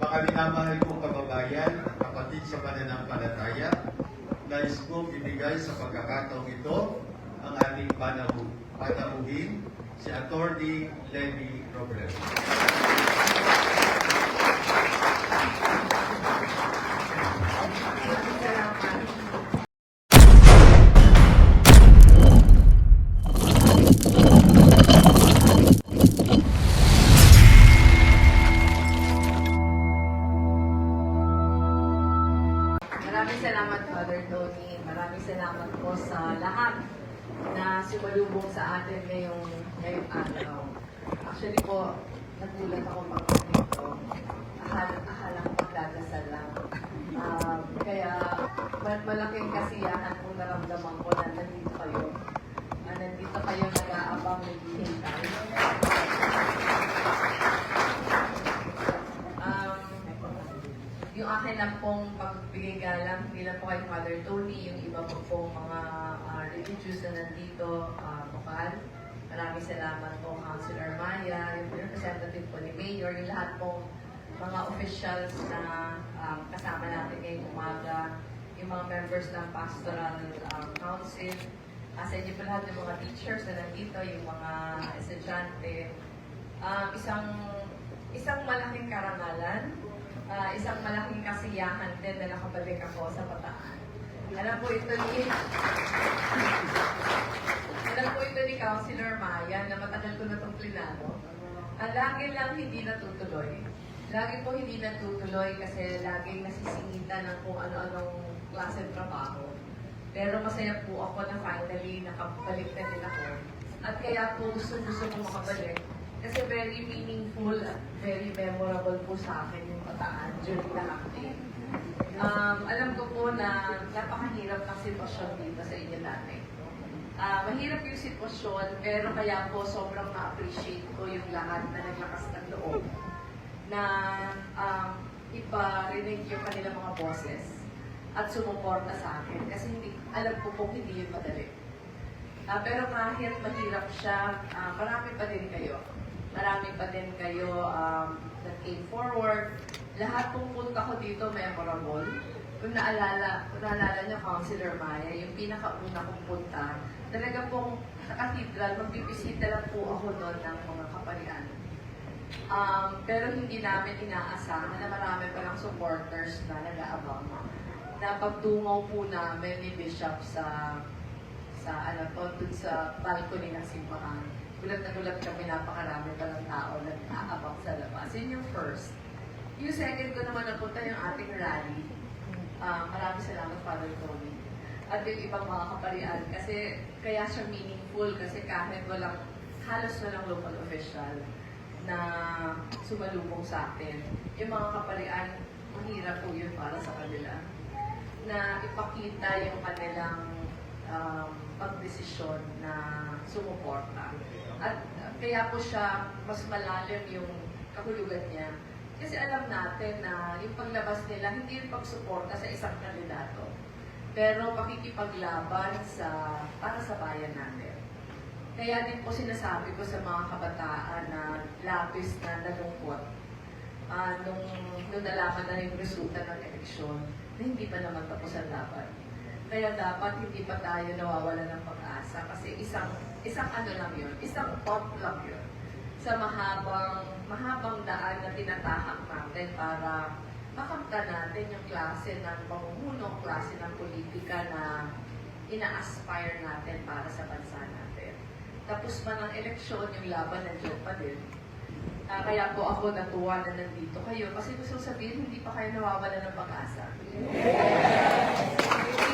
Mga minamahal kong kababayan at kapatid sa pananampalataya, nais kong ibigay sa pagkakataong ito ang ating panahu panahuhin, si Atty. Lenny Robredo. Nagulat ako pag dito. Ahal, ahal ako magdadasal lang. Um, kaya mal- malaking kasiyahan po naramdaman ko na nandito kayo. Na nandito kayo nag-aabang naghihintay. Um, yung akin lang pong pagbigay galang, hindi po kay Father Tony, yung iba po pong mga ah, religious na nandito, uh, bukal. Maraming salamat po, Councilor Maya, yung representative po ni Mayor, yung lahat pong mga officials na um, kasama natin ngayong umaga, yung mga members ng Pastoral um, Council, uh, sa inyo po lahat yung mga teachers na nandito, yung mga estudyante, um, isang isang malaking karangalan, ah, isang malaking kasiyahan din na nakabalik ako sa Bataan. Alam po ito ni Alam po ito ni Councilor Maya na matagal ko na itong plinano. Ang lagi lang hindi natutuloy. Lagi po hindi natutuloy kasi laging nasisingitan ng kung ano-anong klase ng trabaho. Pero masaya po ako na finally nakabalik na din ako. At kaya po gusto-gusto ko makabalik. Kasi very meaningful at very memorable po sa akin yung pataan during the campaign. Um, alam ko po na napakahirap ng sitwasyon dito sa inyo dati. Ah, mahirap yung sitwasyon, pero kaya po sobrang na-appreciate ko yung lahat na naglakas ng loob na um, iparinig yung kanilang mga boses at sumuporta sa akin. Kasi hindi, alam ko po hindi yun madali. Ah, pero kahit mahirap siya, ah, marami pa din kayo. Marami pa din kayo um, that came forward. Lahat pong punta ko dito memorable. Kung naalala, kung naalala niyo, Councilor Maya, yung pinakauna kong punta, talaga pong sa cathedral, magbibisita lang po ako doon ng mga kaparian. Um, pero hindi namin inaasahan na marami palang supporters na nag-aabang na po namin ni Bishop sa sa ano to, dun sa balcony ng simbahan. Gulat na gulat kami, napakarami palang tao na nag-aabang sa labas. Yun yung first. Yung second ko naman napunta yung ating rally. Ah, maraming salamat, Father Tony. At yung ibang mga kaparian. Kasi kaya siya meaningful kasi kahit walang, halos walang local official na sumalubong sa atin. Yung mga kaparian, mahirap po yun para sa kanila. Na ipakita yung kanilang um, pagdesisyon na sumuporta. At uh, kaya po siya mas malalim yung kahulugan niya. Kasi alam natin na yung paglabas nila, hindi yung pagsuporta sa isang kandidato. Pero pakikipaglaban sa, para sa bayan natin. Kaya din po sinasabi ko sa mga kabataan na labis na nalungkot ah, nung, nung nalaman na yung resulta ng eleksyon na hindi pa naman tapos ang laban. Kaya dapat hindi pa tayo nawawala ng pag-asa kasi isang isang ano lang yun, isang thought lang yun sa mahabang mahabang daan na tinatahak natin para makamta natin yung klase ng pamumuno, klase ng politika na ina-aspire natin para sa bansa natin. Tapos pa ng eleksyon, yung laban nandiyan pa din. Ah, kaya po ako natuwa na nandito kayo kasi gusto sabihin, hindi pa kayo nawawala ng pag-asa. Hindi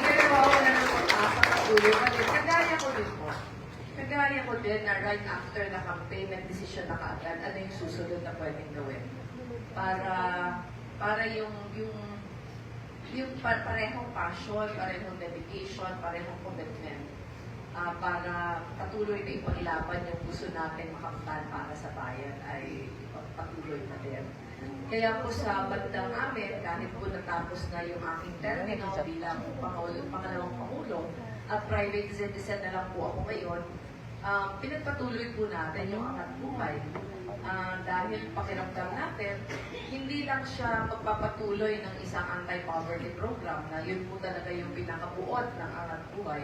kayo nawawala ng pag-asa patuloy pa din. Kagaya ko din po. Kagaya ko din na right after the campaign, nag-decision na kaagad ano yung susunod na pwedeng gawin. Para para yung yung yung pa- parehong passion, parehong dedication, parehong commitment ah, para patuloy na ipaglaban yung gusto natin makamtan para sa bayan ay patuloy na din. Kaya po sa bandang amin, kahit po natapos na yung aking termino bilang pangulo, pangalawang pangulo, at private citizen na lang po ako ngayon, um, pinagpatuloy po natin yung angat buhay. Ah, dahil pakiramdam natin, hindi lang siya magpapatuloy ng isang anti-poverty program na yun po talaga yung pinakabuot ng angat buhay.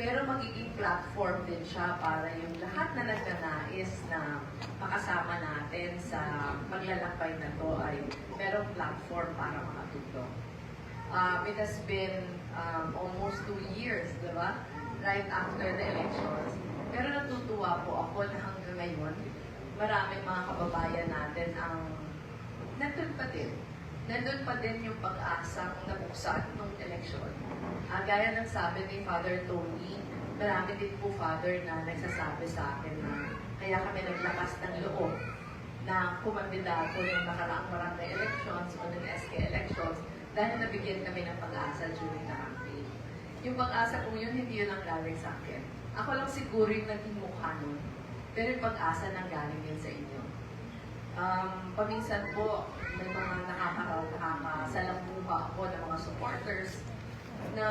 Pero magiging platform din siya para yung lahat na nagnanais na makasama natin sa maglalakbay na to ay merong platform para makatulong. Um, it has been um, almost two years, di ba? Right after the elections. Pero natutuwa po ako na hanggang ngayon, maraming mga kababayan natin ang nandun pa din. Nandun pa din yung pag-asang nabuksan nung eleksyon. Ah, gaya ng sabi ni Father Tony, marami din po Father na nagsasabi sa akin na kaya kami naglakas ng loob na kumandidato yung nakaraang maraming elections o ng SK elections dahil nabigyan kami ng pag-asa during the campaign. Yung pag-asa po yun, hindi yun ang galing sa akin. Ako lang siguro yung naging mukha nun, pero yung pag-asa nang galing yun sa inyo. Um, paminsan po, may mga nakaka nakakasalambuha ako ng mga supporters na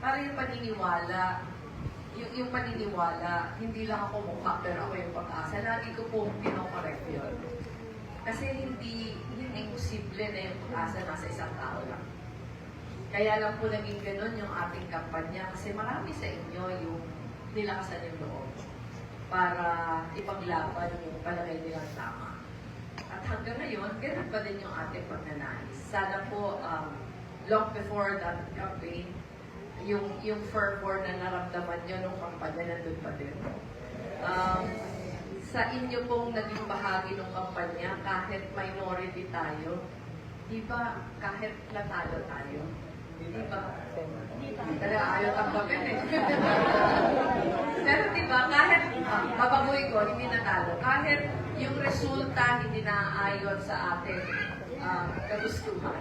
parang yung paniniwala, yung, yung paniniwala, hindi lang ako mukha pero ako yung pag-asa. Lagi ko po pinokorek yun. Kasi hindi, hindi posible na yung pag-asa nasa isang tao lang. Kaya lang po naging ganun yung ating kampanya kasi marami sa inyo yung nilakasan yung loob para ipaglaban yung palagay nilang tama. At hanggang ngayon, ganun pa din yung ating pagnanais. Sana po, um, long before that campaign, yung, yung fervor na naramdaman nyo nung kampanya nandun pa din. Um, sa inyo pong naging bahagi ng kampanya, kahit minority tayo, di ba kahit natalo tayo, di ba? Talaga ayaw tanggapin eh. Pero di ba, kahit babagoy ko, hindi natalo, kahit yung resulta hindi naaayon sa ating uh, kagustuhan,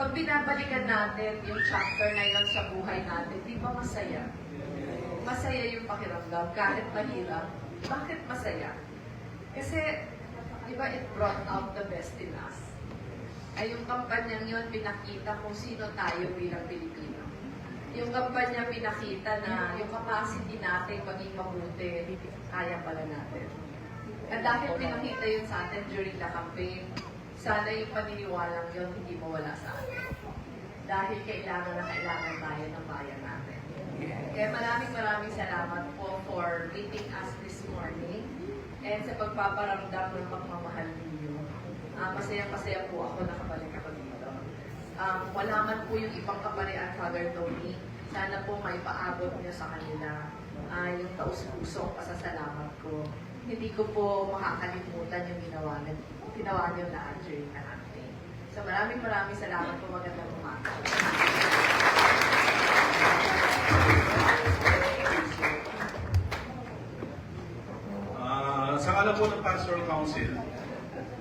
pag binabalikan natin yung chapter na yun sa buhay natin, di ba masaya? Masaya yung pakiramdam, kahit mahirap. Bakit masaya? Kasi, di ba, it brought out the best in us. Ay yung kampanyang yun, pinakita kung sino tayo bilang Pilipino. Yung kampanya pinakita na yung capacity natin maging mabuti, kaya pala natin. At dahil pinakita yun sa atin during the campaign, sana yung paniniwalang yun hindi mawala sa atin. Dahil kailangan na kailangan tayo ng bayan natin. Kaya maraming maraming salamat po for meeting us this morning and sa pagpaparamdam ng pagmamahal ninyo. Ah, masayang-masaya po ako nakabalik ako dito. Um, wala man po yung ibang kaparian, Father Tony. Sana po may paabot niyo sa kanila ah, yung taus-pusong pasasalamat ko. Hindi ko po makakalimutan yung ginawa, na- ginawa niyo lahat during the campaign. So maraming maraming salamat po. Magandang umaga. Ah, sa alam po ng Pastoral Council,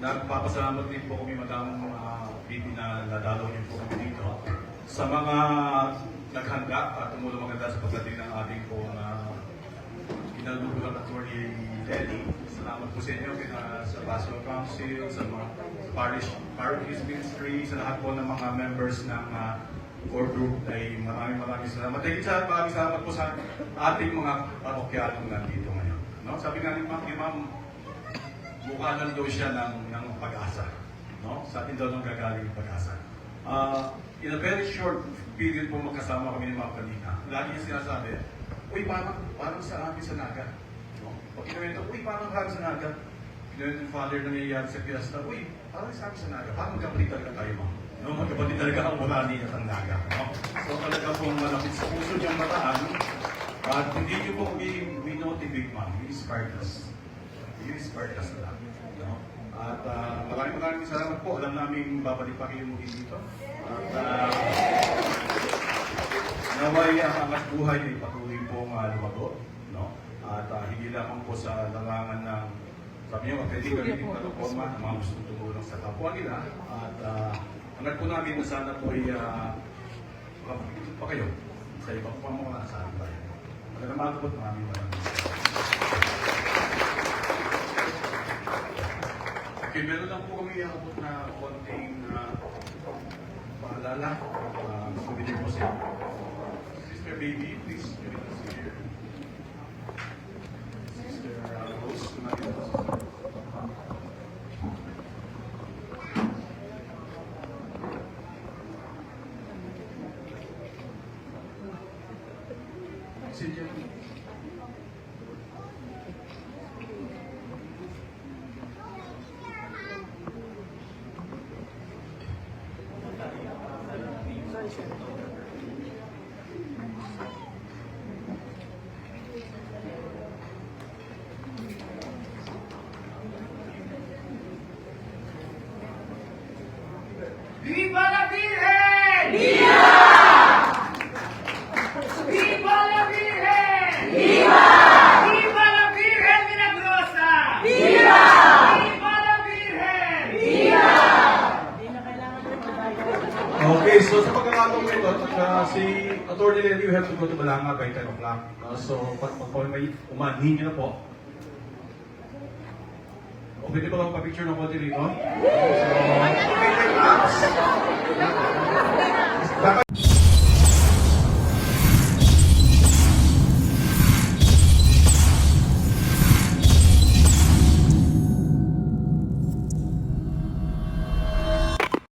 nagpapasalamat din po kami, Madam uh, Bibi, na nadalaw niyo po kami dito. Sa mga naghanda at tumulong maganda sa pagdating ng ating po na kinalulugan attorney Lenny. Salamat po sa inyo kina, sa Pastoral Council, sa mga sa parish, parish ministry, sa lahat po ng mga members ng uh, core group ay maraming maraming salamat. Higit sa lahat, maraming salamat po sa ating mga parokyanong nandito ngayon. No? Sabi nga ni Ma'am, mukha lang daw siya ng, ng pag-asa. No? Sa atin daw nang gagaling yung pag-asa. Uh, in a very short period po magkasama kami ni Ma'am kanina. Lagi niya sinasabi, Uy, parang, parang sa amin sa Naga. No? Pag kinuwento, Uy, parang sa amin sa Naga. Kinuwento yung father na nangyayari sa Fiesta, Uy, parang sa amin sa Naga. Parang magkapatid talaga tayo, Ma'am. No, magkapatid talaga ang Mulani at ang Naga. No? So talaga pong malapit sa puso niyang bataan. At hindi niyo po we-motivate, Ma'am. You-inspired us. You-inspired us na lang. No? At uh, maraming maraming salamat po. Alam namin babalik pa kayo muli dito. At uh, naway ang angat buhay ay patuloy pong uh, lumago. No? At uh, hindi lamang po sa larangan ng sabi gamitin na reforma ng mga gustong tumulong sa kapwa nila. At uh, angat po namin na sana po ay uh, pa kayo sa ibang pamamaraan sa ating bayan. Magandang umaga po at maraming maraming Okay, meron lang po kami abot na konting uh, paalala. Uh, Sumili po siya. Sister Baby, please Hingi na po. O, pwede ba magpa-picture ng konti rito? So,